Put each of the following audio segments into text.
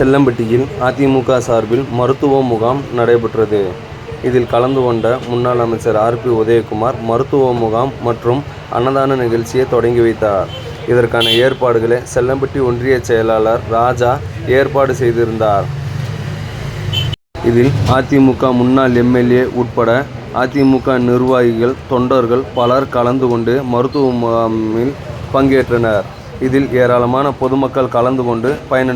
செல்லம்பட்டியில் அதிமுக சார்பில் மருத்துவ முகாம் நடைபெற்றது. இதில் கலந்து கொண்ட முன்னாள் அமைச்சர் ஆர்பி உதயகுமார் மருத்துவ முகாம் மற்றும் அன்னதான நிகழ்ச்சியை தொடங்கி வைத்தார். இதற்கான ஏற்பாடுகளை செல்லம்பட்டி ஒன்றிய செயலாளர் ராஜா ஏற்பாடு செய்திருந்தார். இதில் அதிமுக முன்னாள் எம்எல்ஏ உட்பட அதிமுக நிர்வாகிகள் தொண்டர்கள் பலர் கலந்து கொண்டு மருத்துவ முகாமில் பங்கேற்றனர். இதில் ஏராளமான பொதுமக்கள் கலந்து கொண்டு பயன்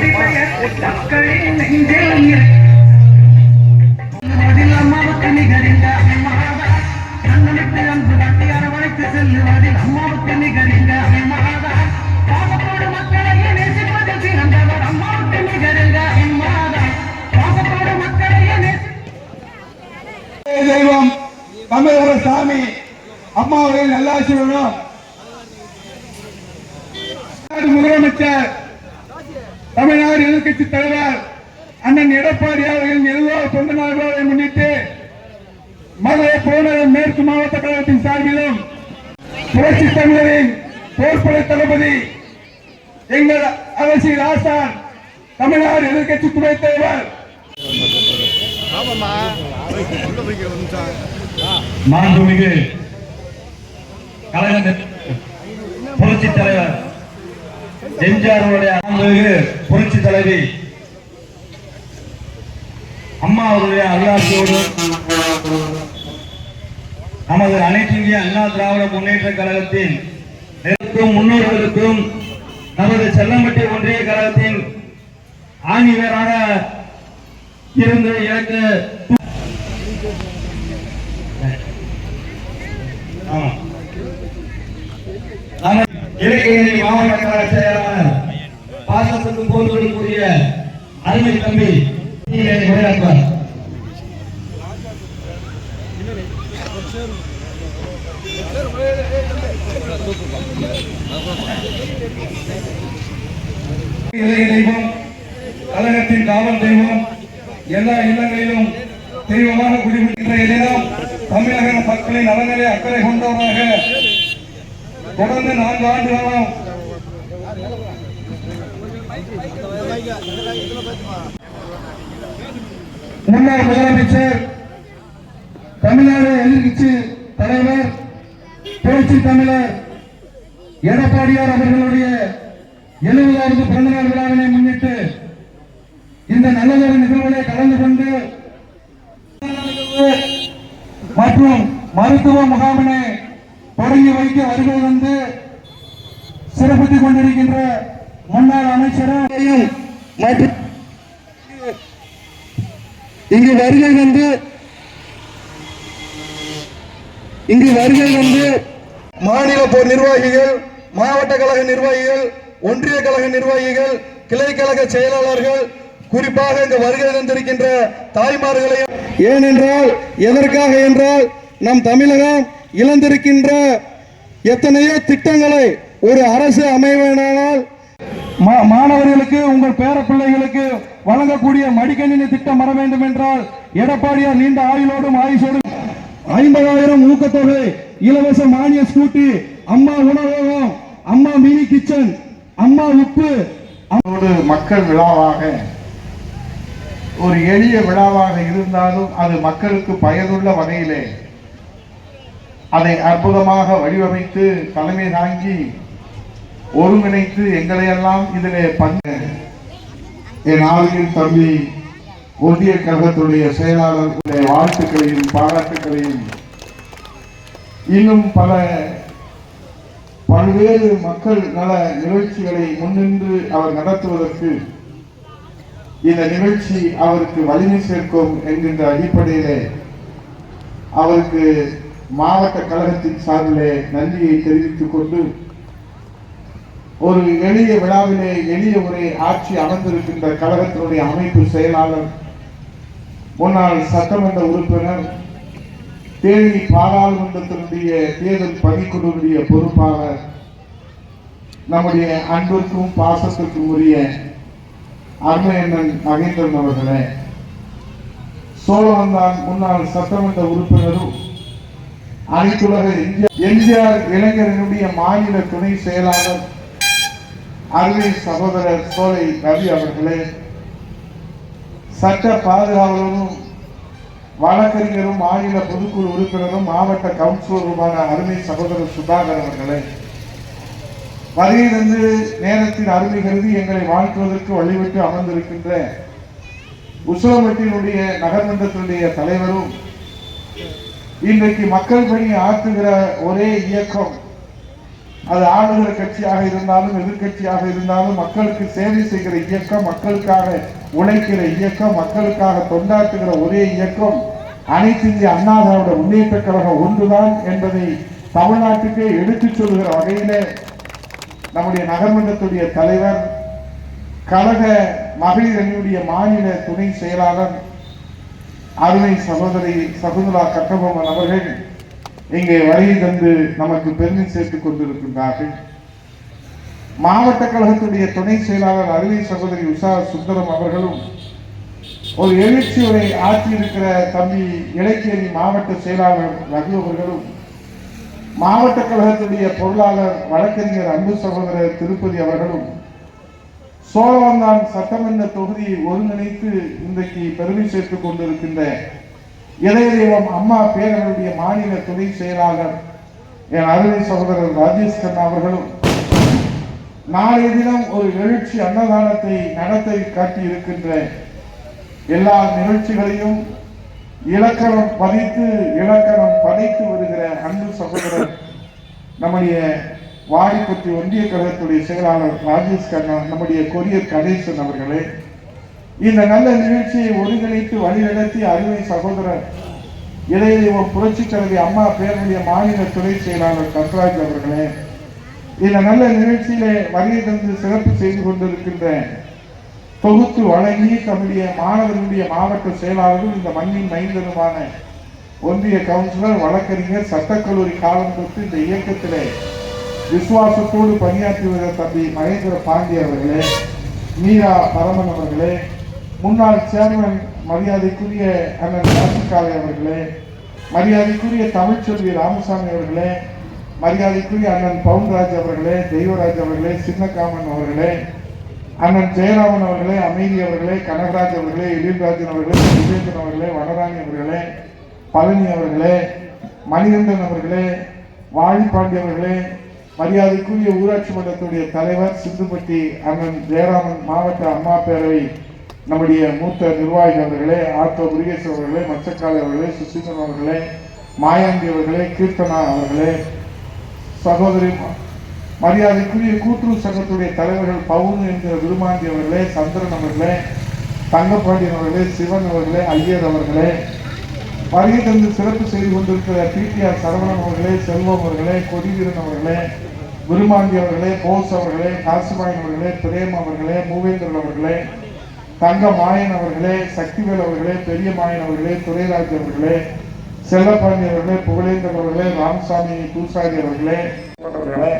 பெற்றனர் அம்மாவுக்கு அம்மாவுடைய நல்லாசிரியரும். முதலமைச்சர் தமிழ்நாடு எதிர்க்கட்சி தலைவர் அண்ணன் எடப்பாடி அவர்களின் எழுபதாவது பிறந்த நாள் விழாவை முன்னிட்டு மதுரை புறநகர் மேற்கு மாவட்ட கழகத்தின் சார்பிலும் புரட்சி தமிழரின் போர்ப்படை தளபதி எங்கள் அரசியல் ஆசான் தமிழ்நாடு எதிர்க்கட்சி துணைத் தலைவர். மாண்புமிகு கழக புரட்சி தலைவர் எம்ஜிஆருடைய புரட்சி தலைவி அம்மா அவருடைய அருளாசியோடு நமது அனைத்து இந்திய அண்ணா திராவிட முன்னேற்ற கழகத்தின் நெருக்கும் முன்னோர்களுக்கும் நமது செல்லம்பட்டி ஒன்றிய கழகத்தின் ஆணிவேராக இருந்து எனக்கு ஆமா. நாம இலக்கியணி மாவட்ட கழக செயலாளர் பாசத்துக்கு போர்களுக்குரிய அருமை தம்பி உரையாற்றுவார் தெய்வம் கழகத்தின் காவல் தெய்வம் எல்லா இல்லங்களிலும் தெய்வமாக குடிபுகின்ற தினம் தமிழக மக்களின் நலனிலே அக்கறை கொண்டவராக தொடர்ந்து நான்கு ஆண்டு காலம். முன்னாள் முதலமைச்சர் தமிழ்நாடு எதிர்கட்சி தலைவர் புரட்சி தமிழர் எடப்பாடியார் அவர்களுடைய எழுபதாவது பிறந்தநாள் விழாவினை முன்னிட்டு இந்த நல்லதொரு நிகழ்வுகளை கலந்து கொண்டு மற்றும் மருத்துவ முகாமினை தொடங்கி வைத்து வருகை வந்து சிறப்பித்துக் கொண்டிருக்கின்ற முன்னாள் அமைச்சரும் மற்றும் இங்கு வருகை வந்து இங்கு வருகை வந்து மாநில போர் நிர்வாகிகள் மாவட்ட கழக நிர்வாகிகள் ஒன்றிய கழக நிர்வாகிகள் கிளை கழக செயலாளர்கள் குறிப்பாக இந்த வருகை தந்திருக்கின்ற தாய்மார்களையும். ஏனென்றால் எதற்காக என்றால் நம் தமிழகம் இழந்திருக்கின்ற எத்தனையோ திட்டங்களை ஒரு அரசு அமைவேனால் மாணவர்களுக்கு உங்கள் பேர பிள்ளைகளுக்கு வழங்கக்கூடிய மடிக்கணினி திட்டம் வர வேண்டும் என்றால் எடப்பாடியார் நீண்ட ஆயுளோடும் ஆயுசோடும் ஐம்பதாயிரம் ஊக்கத்தொகை இலவச மானிய ஸ்கூட்டி அம்மா உணவகம் அம்மா மினி கிச்சன் அம்மா உப்பு ஒரு மக்கள் விழாவாக ஒரு எளிய விழாவாக இருந்தாலும் அது மக்களுக்கு பயனுள்ள வகையிலே அதை அற்புதமாக வடிவமைத்து தலைமை தாங்கி ஒருங்கிணைத்து எங்களையெல்லாம் இதிலே பங்கு என் ஆளுநர் தம்பி ஒன்றிய கழகத்துடைய செயலாளர்களுடைய வாழ்த்துக்களையும் பாராட்டுக்களையும் இன்னும் பல பல்வேறு மக்கள் நல நிகழ்ச்சிகளை முன்னின்று அவர் நடத்துவதற்கு இந்த நிகழ்ச்சி அவருக்கு வலிமை சேர்க்கும் என்கின்ற அடிப்படையிலே அவருக்கு மாவட்ட கழகத்தின் சார்பிலே நன்றியை தெரிவித்துக் கொண்டு ஒரு எளிய விழாவிலே எளிய உரை ஆட்சி அமர்ந்திருக்கின்ற கழகத்தினுடைய அமைப்பு செயலாளர் முன்னாள் சட்டமன்ற உறுப்பினர் தேனி பாராளுமன்றத்தினுடைய தேர்தல் பணிக்குழுவுடைய பொறுப்பாளர் நம்முடைய அன்பிற்கும் பாசத்திற்கும் உரிய அருமையண்ணன் மகேந்திரன் அவர்களே. சோழவந்தான் முன்னாள் சட்டமன்ற உறுப்பினரும் அனைத்துலக எம்ஜிஆர் இளைஞரனுடைய மாநில துணை செயலாளர் அருமை சகோதரர் சோலை ரவி அவர்களே சட்ட பாதுகாவலரும் வழக்கறிஞரும் மாநில பொதுக்குழு உறுப்பினரும் மாவட்ட கவுன்சிலருமான அருமை சகோதரர் சுதாகர் அவர்களே வரையிலிருந்து நேரத்தின் அருமை கருதி எங்களை வாழ்த்துவதற்கு வழிவிட்டு அமர்ந்திருக்கின்ற உசிலம்பட்டியினுடைய நகர்மன்றத்தினுடைய தலைவரும் இன்றைக்கு மக்கள் பணி ஆற்றுகிற ஒரே இயக்கம். அது ஆளுகிற கட்சியாக இருந்தாலும் எதிர்க்கட்சியாக இருந்தாலும் மக்களுக்கு சேவை செய்கிற இயக்கம் மக்களுக்காக உழைக்கிற இயக்கம் மக்களுக்காக தொண்டாற்றுகிற ஒரே இயக்கம். அனைத்து இந்திய அண்ணா திராவிட முன்னேற்ற கழகம் ஒன்றுதான் என்பதை தமிழ்நாட்டுக்கே எடுத்துச் சொல்கிற வகையிலே நம்முடைய நகர்மன்றத்துடைய தலைவர் கழக மகளிர் அணியுடைய மாநில துணை செயலாளர் அருமை சகோதரி சகுந்தலா கட்டபொம்மன் அவர்கள் இங்கே வருகை தந்து நமக்கு பெருமை சேர்த்துக் கொண்டிருக்கின்றார்கள். மாவட்ட கழகத்துடைய துணை செயலாளர் அருமை சகோதரி உஷா சுந்தரம் அவர்களும் ஒரு எழுச்சி உரை ஆற்றியிருக்கிற தம்பி இலக்கியணி மாவட்ட செயலாளர் ரகு அவர்களும் மாவட்ட கழகத்துடைய பொருளாளர் வழக்கறிஞர் அன்பு சகோதரர் திருப்பதி அவர்களும் சோழவந்தான் சட்டமன்ற தொகுதியை ஒருங்கிணைத்து இன்றைக்கு பெருமை சேர்த்துக் கொண்டிருக்கின்ற இதய அம்மா பேரவருடைய மாநில துணை செயலாளர் என் அருமை சகோதரர் ராஜேஷ் கண்ணா அவர்களும் நாளைய தினம் ஒரு எழுச்சி அன்னதானத்தை நடத்த காட்டி இருக்கின்ற எல்லா நிகழ்ச்சிகளையும் இலக்கணம் பதித்து இலக்கணம் படைத்து வருகிற அன்பு சகோதரர் நம்முடைய வாடிப்பட்டி ஒன்றிய கழகத்துடைய செயலாளர் ராஜேஷ் கண்ணா நம்முடைய கொரியர் கணேசன் அவர்களே இந்த நல்ல நிகழ்ச்சியை ஒருங்கிணைத்து வழிநடத்தி அறுவை சகோதரர் இளையதெய்வம் புரட்சி தலைவி அம்மா பேருடைய மாநில துறை செயலாளர் கன்ராஜ் அவர்களே இந்த நல்ல நிகழ்ச்சியிலே வருகை தந்து சிறப்பு செய்து கொண்டிருக்கின்ற தொகுத்து வழங்கி தம்முடைய மாணவர்களுடைய மாவட்ட செயலாளர்கள் இந்த மண்ணின் மைந்தருமான ஒன்றிய கவுன்சிலர் வழக்கறிஞர் சட்டக்கல்லூரி காலம் தொட்டு இந்த இயக்கத்திலே விசுவாசத்தோடு பணியாற்றி வந்த தம்பி மகேந்திர பாண்டி அவர்களே மீரா பரமன் அவர்களே முன்னாள் சேர்மன் மரியாதைக்குரிய அண்ணன் ராசிகாலை அவர்களே மரியாதைக்குரிய தமிழ்ச்செல்வி ராமசாமி அவர்களே மரியாதைக்குரிய அண்ணன் பவுன்ராஜ் அவர்களே தெய்வராஜ் அவர்களே சின்னகாமன் அவர்களே அண்ணன் ஜெயராமன் அவர்களே அமைதி அவர்களே கனகராஜ் அவர்களே எழில்ராஜன் அவர்களே விஜயந்தன் அவர்களே வனராணி அவர்களே பழனி அவர்களே மணிகண்டன் அவர்களே வாழிப்பாண்டி அவர்களே மரியாதைக்குரிய ஊராட்சி மன்றத்துடைய தலைவர் சிந்துப்பட்டி அண்ணன் ஜெயராமன் மாவட்ட அம்மா பேரவை நம்முடைய மூத்த நிர்வாகி அவர்களே ஆட்டோ முருகேசன் அவர்களே மச்சக்காலை அவர்களே சுசீந்திரன் அவர்களே மாயாண்டி அவர்களே கீர்த்தனா அவர்களே சகோதரி மரியாதைக்குரிய கூட்டுறவு சங்கத்துடைய தலைவர்கள் பவுன் என்கிற விருமாண்டி அவர்களே சந்திரன் அவர்களே தங்கப்பாண்டியன் அவர்களே சிவன் அவர்களே ஐயர் அவர்களே வருகை தந்து சிறப்பு செய்து கொண்டிருக்கிற பிடிஆர் சரவணன் அவர்களே செல்வம் அவர்களே கொடிவீரன் அவர்களே விருமாண்டி அவர்களே போஸ் அவர்களே காசுமாயன் அவர்களே பிரேம் அவர்களே மூவேந்திரன் அவர்களே தங்க மாயன் அவர்களே சக்திவேல் அவர்களே பெரிய மாயன் அவர்களே துரைராஜ் அவர்களே செல்லப்பாண்டி அவர்களே புகழேந்தர் அவர்களே ராமசாமி பூசாரி அவர்களே அவர்களே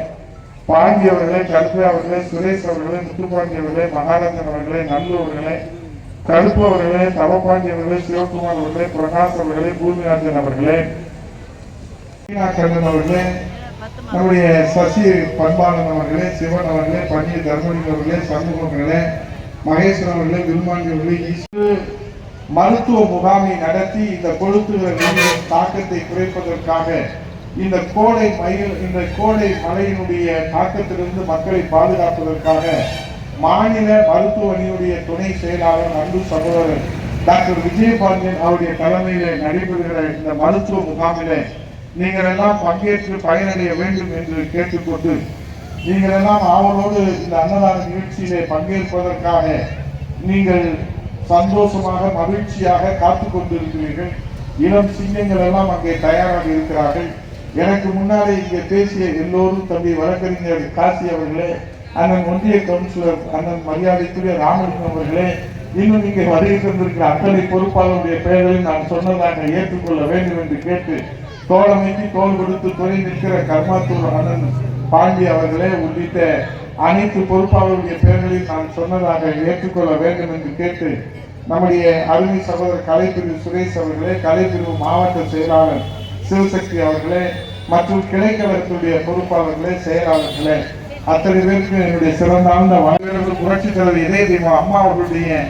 பாண்டி அவர்களே கல்வி அவர்களே சுரேஷ் அவர்களே முத்துப்பாண்டி அவர்களே மகாராஜன் அவர்களே நல்லு அவர்களே கருப்பு அவர்களே தவப்பாண்டி அவர்களே சிவகுமார் அவர்களே பிரகாஷ் அவர்களே பூமிராஜன் அவர்களே அவர்களே நம்முடைய சசி பண்பாளன் அவர்களே சிவன் அவர்களே பன்னீர் தர்மலிங்க அவர்களே சண்முகம் அவர்களே மகேஸ்வரன் அவர்களே விருமாண்டி அவர்களே மருத்துவ முகாமை நடத்தி இந்த கொழுத்துகிற தாக்கத்தை குறைப்பதற்காக இந்த கோடை மயில் இந்த கோடை மலையினுடைய தாக்கத்திலிருந்து மக்களை பாதுகாப்பதற்காக மாநில மருத்துவ அணியுடைய துணை செயலாளர் அன்பு சகோதரர் டாக்டர் விஜயபாண்டியன் அவருடைய தலைமையில் நடைபெறுகிற இந்த மருத்துவ முகாமிலே நீங்கள் எல்லாம் பங்கேற்று பயனடைய வேண்டும் என்று கேட்டுக்கொண்டு நீங்கள் எல்லாம் ஆவலோடு இந்த அன்னதான நிகழ்ச்சியிலே பங்கேற்பதற்காக நீங்கள் சந்தோஷமாக மகிழ்ச்சியாக காத்து கொண்டிருக்கிறீர்கள். இளம் சிங்கங்கள் எல்லாம் அங்கே தயாராக இருக்கிறார்கள். எனக்கு முன்னாலே இங்கே பேசிய எல்லோரும் தம்பி வழக்கறிஞர் காசி அவர்களே அண்ணன் ஒன்றிய கவுன்சிலர் அண்ணன் மரியாதைக்குரிய ராமலிங்கம் அவர்களே இன்னும் நீங்கள் வருகை தந்திருக்கிற அத்தனை பொறுப்பாளருடைய பெயர்களை நான் சொன்னதாக ஏற்றுக்கொள்ள வேண்டும் என்று கேட்டு தோழமைக்கு தோல் கொடுத்து துணை நிற்கிற கர்மாத்தூர் அண்ணன் பாண்டி அவர்களே உள்ளிட்ட அனைத்து பொறுப்பாளருடைய பெயர்களையும் நான் சொன்னதாக ஏற்றுக்கொள்ள வேண்டும் என்று கேட்டு நம்முடைய அருமை சகோதரர் கலைப்பிரிவு சுரேஷ் அவர்களே கலைப்பிரிவு மாவட்ட செயலாளர் சிவசக்தி அவர்களே மற்றும் கிளைக்கழகத்துடைய பொறுப்பாளர்களே செயலாளர்களே. அத்தனை பேருக்கு என்னுடைய சிறந்தாழ்ந்த வரவேற்பு புரட்சி தலைவர் இதய அம்மா அவர்களுடைய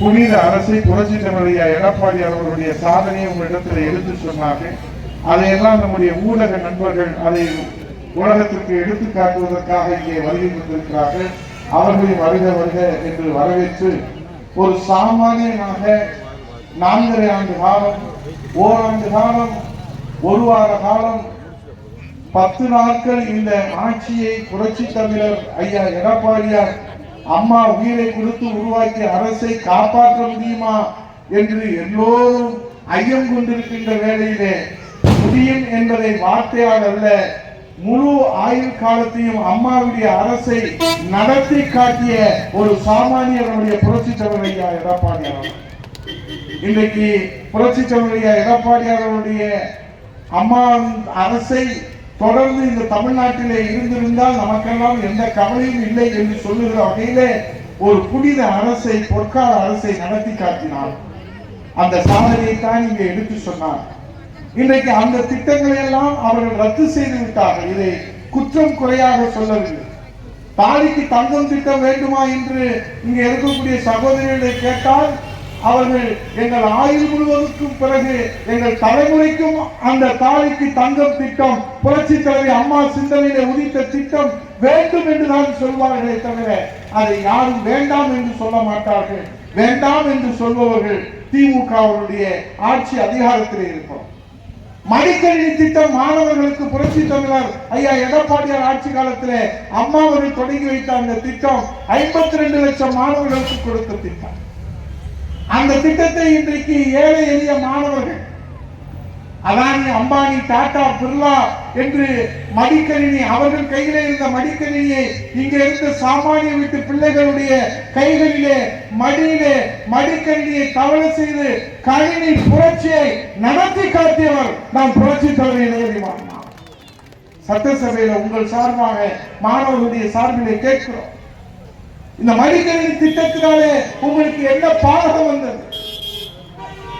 புனித அரசை புரட்சி தலைவரையா எடப்பாடி அவர்களுடைய சாதனையை உங்களிடத்தில் எடுத்து சொன்னார்கள். அதையெல்லாம் நம்முடைய ஊடக நண்பர்கள் அதை உலகத்திற்கு எடுத்து காட்டுவதற்காக இங்கே வருகை கொண்டிருக்கிறார்கள். அவர்களை வருக வருக என்று வரவேற்று ஒரு சாமானியனாக நான்கரை ஆண்டு காலம் ஓராண்டு காலம் ஒரு வார காலம் பத்து நாட்கள் இந்த ஆட்சியை புரட்சி தமிழர் ஐயா எடப்பாடியார் அம்மா உயிரை கொடுத்து உருவாக்கிய அரசை காப்பாற்ற முடியுமா என்று எல்லோரும் ஐயம் கொண்டிருக்கின்ற வேளையிலே முடியும் என்பதை வார்த்தையால் அல்ல முழு ஆயுள் காலத்தையும் அம்மாவுடைய அரசை நடத்தி காட்டிய ஒரு சாமானியருடைய புரட்சி தலைவர் ஐயா எடப்பாடியார் இன்றைக்கு புரட்சி தலைவர் ஐயா எடப்பாடியார் அவருடைய அம்மா அரசை தொடர்ந்து இந்த தமிழ்நாட்டிலே இருந்திருந்தால் நமக்கெல்லாம் எந்த கவலையும் இல்லை என்று சொல்லுகிற வகையிலே ஒரு புனித அரசை பொற்கால அரசை நடத்தி காட்டினார். அந்த சாதனையை தான் இங்கே எடுத்து சொன்னார். இன்றைக்கு அந்த திட்டங்களை எல்லாம் அவர்கள் ரத்து செய்து விட்டார்கள். இதை குற்றம் குறையாக சொல்லவில்லை. தாலிக்கு தங்கம் திட்டம் வேண்டுமா என்று இங்கே இருக்கக்கூடிய சகோதரிகளை கேட்டால் அவர்கள் எங்கள் ஆயுள் முழுவதற்கும் பிறகு எங்கள் தலைமுறைக்கும் அந்த தாலிக்கு தங்கம் திட்டம் புரட்சி தலைவி அம்மா சிந்தனையில உதித்த திட்டம் வேண்டும் என்றுதான் சொல்வார்களே தவிர அதை யாரும் வேண்டாம் என்று சொல்ல மாட்டார்கள். வேண்டாம் என்று சொல்பவர்கள் திமுக அவருடைய ஆட்சி அதிகாரத்தில் இருக்கும் மடிக்கணினி திட்டம் மாணவர்களுக்கு புரட்சி தமிழர். ஐயா எடப்பாடியார் ஆட்சி காலத்தில் அம்மா அவர்கள் தொடங்கி வைத்த அந்த திட்டம் ஐம்பத்தி ரெண்டு லட்சம் மாணவர்களுக்கு கொடுத்த திட்டம். அந்த திட்டத்தை இன்றைக்கு ஏழை எளிய மாணவர்கள் அதானி அம்பானி டாடா பிர்லா என்று மடிக்கணினி அவர்கள் கையிலே இருந்த மடிக்கணினியை இங்க இருந்த சாமானிய வீட்டு பிள்ளைகளுடைய கைகளிலே மடியிலே மடிக்கணினியை தவறு செய்து கணினி புரட்சியை நடத்தி காட்டியவர் நாம் புரட்சி தலைவர் சட்டசபையில உங்கள் சார்பாக மாணவர்களுடைய சார்பிலே கேட்கிறோம். இந்த மடிக்கணினி திட்டத்தினாலே உங்களுக்கு என்ன பாதகம் வந்தது?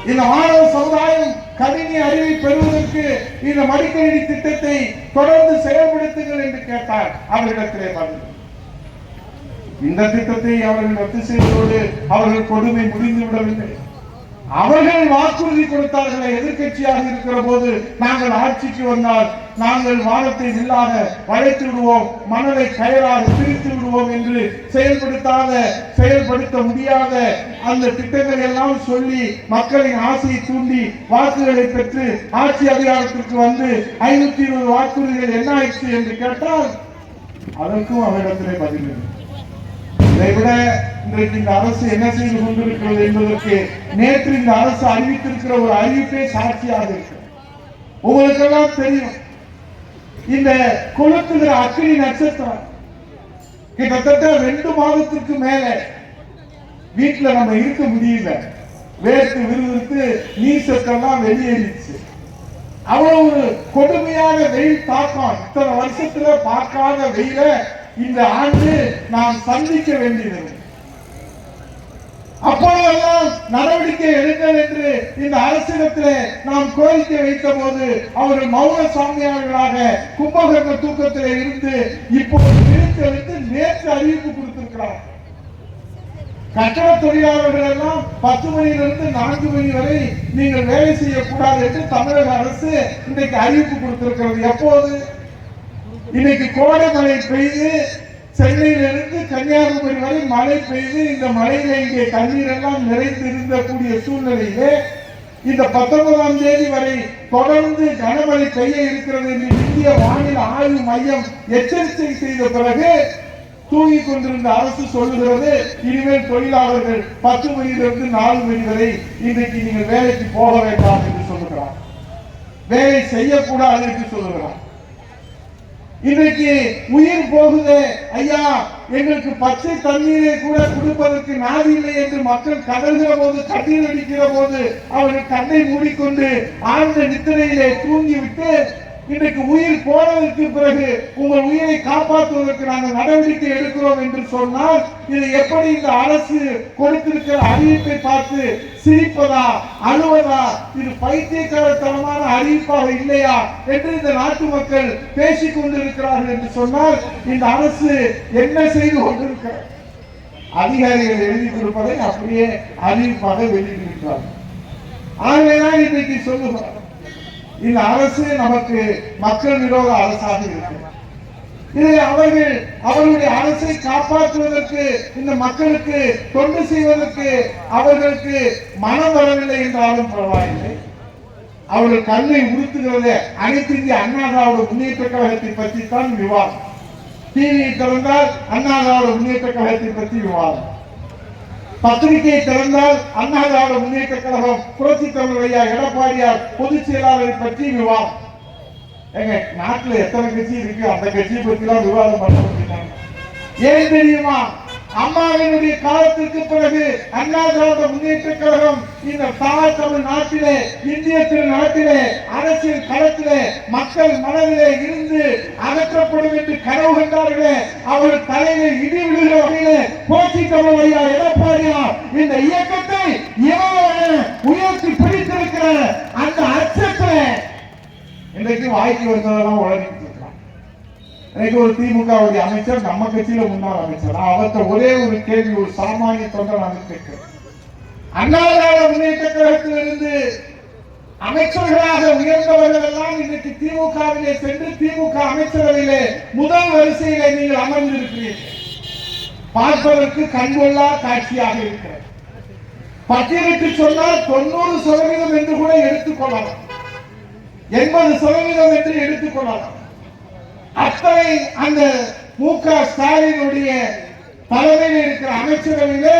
இந்த மாணவ சமுதாயம் கணினி அறிவை பெறுவதற்கு இந்த மடிக்கணினி திட்டத்தை தொடர்ந்து செயல்படுத்துங்கள் என்று கேட்டார். அவரிடத்திலே பதில். இந்த திட்டத்தை அவர்கள் ரத்து செய்வதோடு அவர்கள் கொடுமை முடிந்துவிடவில்லை. அவர்கள் வாக்குறுதி கொடுத்தார்களே எதிர்க்கட்சியாக இருக்கிற போது நாங்கள் ஆட்சிக்கு வந்தால் நாங்கள் வானத்தை நில்லாக வளைத்து விடுவோம் மணலை கயலாக பிரித்து விடுவோம் என்று செயல்படுத்தாத செயல்படுத்த முடியாத அந்த திட்டங்களை எல்லாம் சொல்லி மக்களின் ஆசையை தூண்டி வாக்குகளை பெற்று ஆட்சி அதிகாரத்திற்கு வந்து ஐநூத்தி இருபது வாக்குறுதிகள் என்ன ஆயிடுச்சு என்று கேட்டால் அதற்கும் அவரிடத்திலே பதில் இல்லை. விட இன்றைக்கு இந்த அரசு என்ன செய்து கொண்டிருக்கிறது என்பதற்கு நேற்று இந்த அரசு அறிவித்திருக்கிற ஒரு அறிவிப்பே சாட்சியாக இருக்கு உங்களுக்கெல்லாம் தெரியும். இந்த கொளுத்துகிற அக்னி நட்சத்திரம் கிட்டத்தட்ட ரெண்டு மாதத்திற்கு மேல வீட்டுல நம்ம இருக்க முடியல. வேர்த்து விறுவிறுத்து நீசத்தெல்லாம் வெளியேறிச்சு அவ்வளவு கொடுமையான வெயில் தாக்கம். இத்தனை வருஷத்துல பார்க்காத வெயில இந்த ஆண்டு நாம் சந்திக்க வேண்டியது அப்பொழுதெல்லாம் நடவடிக்கை எடுங்கள் என்று இந்த அரசிடத்திலே நாம் கோரிக்கை வைத்த போது அவர்கள் மௌன சாமியார்களாக கும்பகர்ண தூக்கத்திலே இருந்து இப்போது விழித்தெழுந்து நேற்று அறிவிப்பு கொடுத்திருக்கிறார். கட்டட தொழிலாளர்கள் எல்லாம் பத்து மணியிலிருந்து நான்கு மணி வரை நீங்கள் வேலை செய்யக்கூடாது என்று தமிழக அரசு இன்றைக்கு அறிவிப்பு கொடுத்திருக்கிறது. எப்போது? இன்னைக்கு கோடை மழை பெய்து சென்னையிலிருந்து கன்னியாகுமரி வரை மழை பெய்து இந்த மழையில இங்கே தண்ணீர் எல்லாம் நிறைந்து இருந்தக்கூடிய சூழ்நிலையிலே இந்த பத்தொன்பதாம் தேதி வரை தொடர்ந்து கனமழை பெய்ய இருக்கிறது என்று இந்திய வானிலை ஆய்வு மையம் எச்சரிக்கை செய்த பிறகு தூங்கிக் கொண்டிருந்த அரசு சொல்லுகிறது இனிமேல் தொழிலாளர்கள் பத்து மணியிலிருந்து நாலு மணி வரை இன்றைக்கு நீங்கள் வேலைக்கு போக வேண்டாம் என்று சொல்லுகிறார். வேலை செய்யக்கூடாது என்று சொல்லுகிறார். இன்றைக்கு உயிர் போகுதே ஐயா. எங்களுக்கு பச்சை தண்ணீரை கூட கொடுப்பதற்கு நாதி இல்லை என்று மக்கள் கதறுகிற போது கண்ணீர் அடிக்கிற போது அவர்கள் கண்ணை மூடிக்கொண்டு ஆழ்ந்த நித்திரையிலே தூங்கிவிட்டு இன்றைக்கு உயிர் போனதற்கு பிறகு உங்கள் உயிரை காப்பாற்றுவதற்கு நாங்கள் நடவடிக்கை எடுக்கிறோம் என்று சொன்னால் இது எப்படி இந்த அரசு கொடுத்திருக்கிற அறிவிப்பை பார்த்து சிரிப்பதா அழுவதா? இது பைத்தியக்காரத்தனமான அறிவிப்பாக இல்லையா என்று இந்த நாட்டு மக்கள் பேசிக் கொண்டிருக்கிறார்கள் என்று சொன்னால் இந்த அரசு என்ன செய்து கொண்டிருக்க அதிகாரிகள் எழுதி கொடுப்பதை அப்படியே அறிவிப்பாக வெளியிட்டிருக்கிறார்கள் ஆகவேதான் இன்றைக்கு சொல்லுகிறார் இந்த அரசு நமக்கு மக்கள் விரோத அரசாக இருக்கிறது இதை அவர்கள் அவர்களுடைய அரசை காப்பாற்றுவதற்கு இந்த மக்களுக்கு தொண்டு செய்வதற்கு அவர்களுக்கு மனம் வரவில்லை என்றாலும் பரவாயில்லை. அவர்கள் கண்ணை உறுத்துகிறது அனைத்து இந்திய அண்ணா திராவிட முன்னேற்ற கழகத்தை பற்றி தான் விவாதம். டிவியை திறந்தால் அண்ணா திராவிட முன்னேற்ற கழகத்தை பற்றி விவாதம். பத்திரிகையை திறந்தால் அண்ணா திராவிட முன்னேற்ற கழகம் புரட்சி தமிழர் ஐயா எடப்பாடியார் பொதுச் செயலாளரை பற்றி விவாதம். ஏங்க நாட்டுல எத்தனை கட்சி இருக்கு? அந்த கட்சியை பத்தி எல்லாம் விவாதம் பண்ண ஏன் தெரியுமா? அம்மாவினுடைய காலத்திற்கு பிறகு அண்ணா திராவிட முன்னேற்ற கழகம் இந்த தாய் தமிழ் நாட்டிலே இந்திய திருநாட்டிலே அரசியல் களத்திலே மக்கள் மனதிலே இருந்து அகற்றப்படும் என்று கனவு கண்டார்களே அவர்கள் தலையிலே இடி விழுகிற வகையிலே போட்டி தமிழ் ஐயா எடப்பாடியா இந்த இயக்கத்தை இவன் உயர்த்தி பிடித்திருக்கிற அந்த அச்சத்தை இன்றைக்கு வாய்க்கு வந்ததெல்லாம் வளர்ந்து இன்னைக்கு ஒரு திமுகவுடைய அமைச்சர் நம்ம கட்சியில முன்னாள் அமைச்சர். நான் அவர்கிட்ட ஒரே ஒரு கேள்வி ஒரு சாமானிய தொண்டர் நான் கேட்கிறேன். அண்ணா முன்னேற்ற கழகத்திலிருந்து அமைச்சர்களாக உயர்ந்தவர்கள் எல்லாம் இன்றைக்கு திமுகவிலே சென்று திமுக அமைச்சரவையிலே முதல் வரிசையிலே நீங்கள் அமர்ந்திருக்கிறீர்கள். பார்ப்பதற்கு கண்கொள்ளா காட்சியாக இருக்கிறது. பட்டியலிட்டு சொன்னால் தொண்ணூறு சதவீதம் என்று கூட எடுத்துக்கொள்ளலாம் எண்பது சதவீதம் என்று எடுத்துக்கொள்ளலாம் அத்தனை அந்த மு க. ஸ்டாலினுடைய தலைமையில் இருக்கிற அமைச்சரவையிலே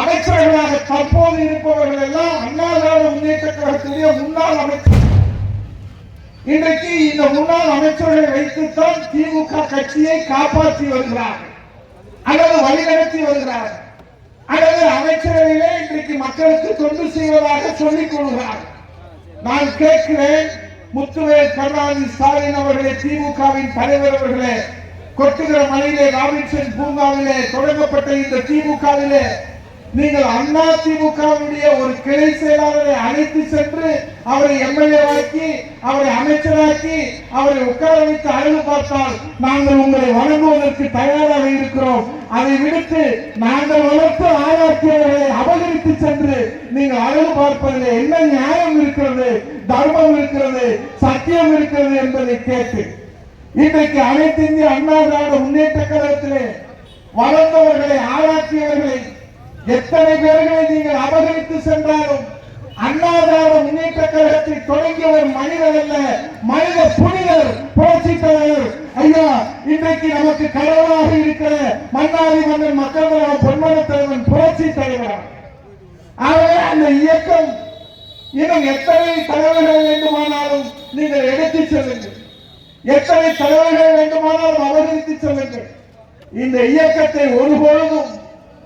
அமைச்சர்களாக தற்போது இருப்பவர்கள் எல்லாம் அண்ணா திராவிட முன்னேற்ற கழகத்திலேயே முன்னாள் அமைச்சர். இன்றைக்கு இந்த முன்னாள் அமைச்சர்களை வைத்துத்தான் திமுக கட்சியை காப்பாற்றி வருகிறார்கள். அல்லது வழிநடத்தி வருகிறார்கள். அல்லது அமைச்சரவையிலே இன்றைக்கு மக்களுக்கு தொண்டு செய்வதாக சொல்லிக் கொள்கிறார்கள். நான் கேட்கிறேன் முத்துவேல் கருணாநிதி ஸ்டாலின் அவர்களே திமுகவின் தலைவர் அவர்களே கொட்டுகிற மலையிலே ராபின்சன் பூங்காவிலே தொடங்கப்பட்ட இந்த திமுகவிலே நீங்கள் அண்ணா திமுகவுடைய ஒரு கிளை செயலாளரை அழைத்து சென்று அவரை எம்எல்ஏ ஆக்கி அவரை அமைச்சராக்கி அவரை உட்கார வைத்து அழகு பார்த்தால் நாங்கள் உங்களை வழங்குவதற்கு தயாராக இருக்கிறோம். அதை விடுத்து நாங்கள் வளர்த்து ஆளாக்கியவர்களை அபகரித்து சென்று நீங்கள் அழகு பார்ப்பதில் என்ன நியாயம் இருக்கிறது தர்மம் இருக்கிறது சத்தியம் இருக்கிறது என்பதை கேட்டு இன்றைக்கு அனைத்து இந்திய அண்ணா திராவிட முன்னேற்ற கழகத்திலே வளர்ந்தவர்களை ஆளாக்கியவர்களை எத்தனை பேர்களை நீங்கள் அபகரித்து சென்றாலும் அண்ணா திராவிட முன்னேற்ற கழகத்தை தொடங்கியவர் மனிதர் அல்ல மனித புனிதர் புரட்சி தலைவர் ஐயா இன்றைக்கு நமக்கு கடவுளாக இருக்கிற மன்னாதி மன்னன் மக்கள் தலைவர் பொன்மன தலைவன் புரட்சி தலைவர் ஆகவே அந்த இயக்கம். இன்னும் எத்தனை தலைவர்கள் வேண்டுமானாலும் நீங்கள் எடுத்து செல்லுங்கள். எத்தனை தலைவர்கள் வேண்டுமானாலும் அபகரித்து செல்லுங்கள். இந்த இயக்கத்தை ஒருபொழுதும்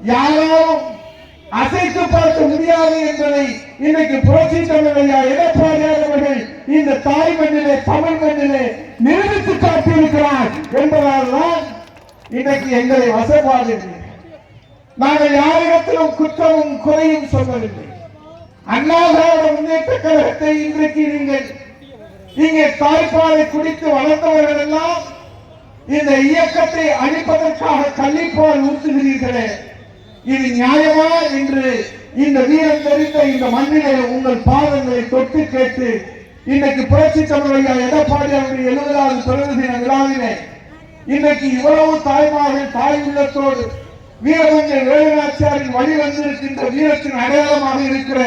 யாராலும் அசைத்து பார்க்க முடியாது என்பதை இன்னைக்கு புரட்சி தமிழையா எடப்பாடியார் அவர்கள் இந்த தாய் மண்ணிலே தமிழ் மண்ணிலே நிரூபித்து காட்டியிருக்கிறார் என்பதால் தான் இன்னைக்கு எங்களை வசப்பாடுகிறீர்கள் நாங்கள் யாரிடத்திலும் குற்றமும் குறையும் சொல்லவில்லை. அண்ணா முன்னேற்ற கழகத்தை இன்றைக்கு நீங்கள் இங்கே தாய்ப்பாலை குடித்து வளர்ந்தவர்கள் எல்லாம் இந்த இயக்கத்தை அழிப்பதற்காக கள்ளிப்பால் ஊற்றுகிறீர்களே. இது நியாயமா என்று இந்த வீரம் தெரிந்த இந்த மண்ணிலே உங்கள் பாதங்களை தொட்டு கேட்டு இன்னைக்கு புரட்சி தமிழையா எடப்பாடியாருடைய எழுபதாவது பிறந்த தின விழாவிலே இன்னைக்கு இவ்வளவு தாய்மார்கள் தாய் உள்ளத்தோடு வீரமங்கை வேலுநாச்சியாரின் வழி வந்திருக்கின்ற வீரத்தின் அடையாளமாக இருக்கிற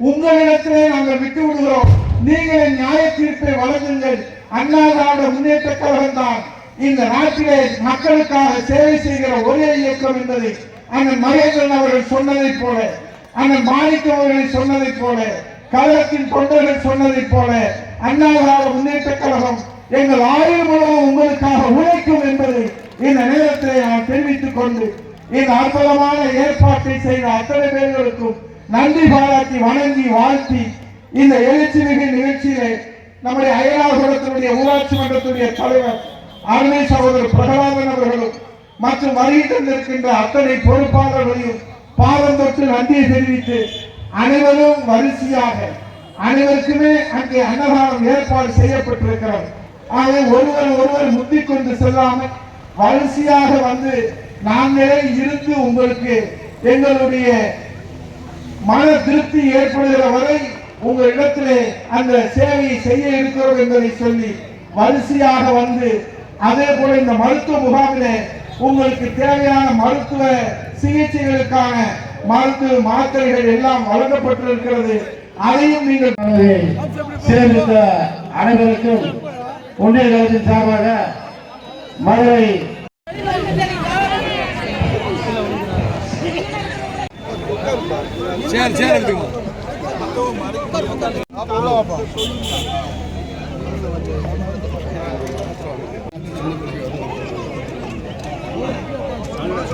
உங்களிடத்திலே நாங்கள் விட்டு விடுகிறோம் நீங்களே நியாய தீர்ப்பை வழங்குங்கள். அண்ணா திராவிட முன்னேற்ற கழகம் தான் இந்த நாட்டிலே மக்களுக்காக சேவை செய்கிற ஒரே இயக்கம் என்பதை அண்ணன் மகேந்திரன் அவர்கள் சொன்னதைப் போல அண்ணன் மாணிக்கம் அவர்கள் சொன்னதைப் போல கழகத்தின் தொண்டர்கள் சொன்னதைப் போல அண்ணாதிராவிட முன்னேற்ற கழகம் எங்கள் ஆயுள் முழுவதும் உங்களுக்காக உழைக்கும் என்பதை இந்த நேரத்தை நான் தெரிவித்துக் கொண்டு இந்த அற்புதமான ஏற்பாட்டை செய்த அத்தனை பேர்களுக்கும் நன்றி பாராட்டி வணங்கி வாழ்த்தி இந்த எழுச்சி மிகு நிகழ்ச்சியிலே நம்முடைய அயலாபுரத்தினுடைய ஊராட்சி மன்றத்துடைய தலைவர் அருமை சகோதரர் பிரகலாதன் அவர்களும் மற்றும் வருகை தந்திருக்கின்ற அத்தனை பொறுப்பாளர்களையும் பாதம் தொட்டு நன்றியை தெரிவித்து அனைவரும் வரிசையாக அனைவருக்குமே அங்கே அன்னதானம் ஏற்பாடு செய்யப்பட்டிருக்கிறது. ஆகவே ஒருவர் ஒருவர் முந்திக் கொண்டு செல்லாமல் வரிசையாக வந்து நாங்களே இருந்து உங்களுக்கு எங்களுடைய மன திருப்தி ஏற்படுகிற வரை உங்கள் இடத்திலே அந்த சேவையை செய்ய இருக்கிறோம் என்பதை சொல்லி வரிசையாக வந்து அதே போல இந்த மருத்துவ முகாமிலே உங்களுக்கு தேவையான மருத்துவ சிகிச்சைகளுக்கான மருத்துவ மாத்திரைகள் எல்லாம் வழங்கப்பட்டிருக்கிறது. அதையும் நீங்கள் சேர்ந்த அனைவருக்கும் ஒன்றிய கழகத்தின் சார்பாக மதுரை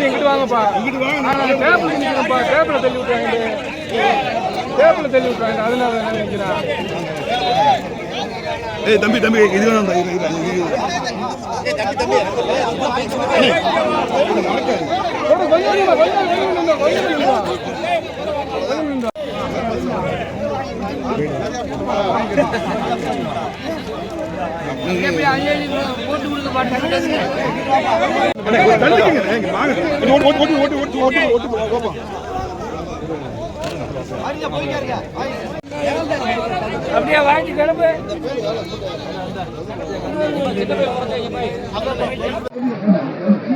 இங்கிட்டு வாங்கப்பா இங்கிட்டு வாங்க டேபிள் நிற்கிறப்பா தள்ளி விட்டுறாங்க தள்ளி விட்டுறாங்க அதனால தான் ஏய் தம்பி தம்பி இது வேணும் கொஞ்சம் அப்படியே வாங்கி கிளம்பு. அப்புறம்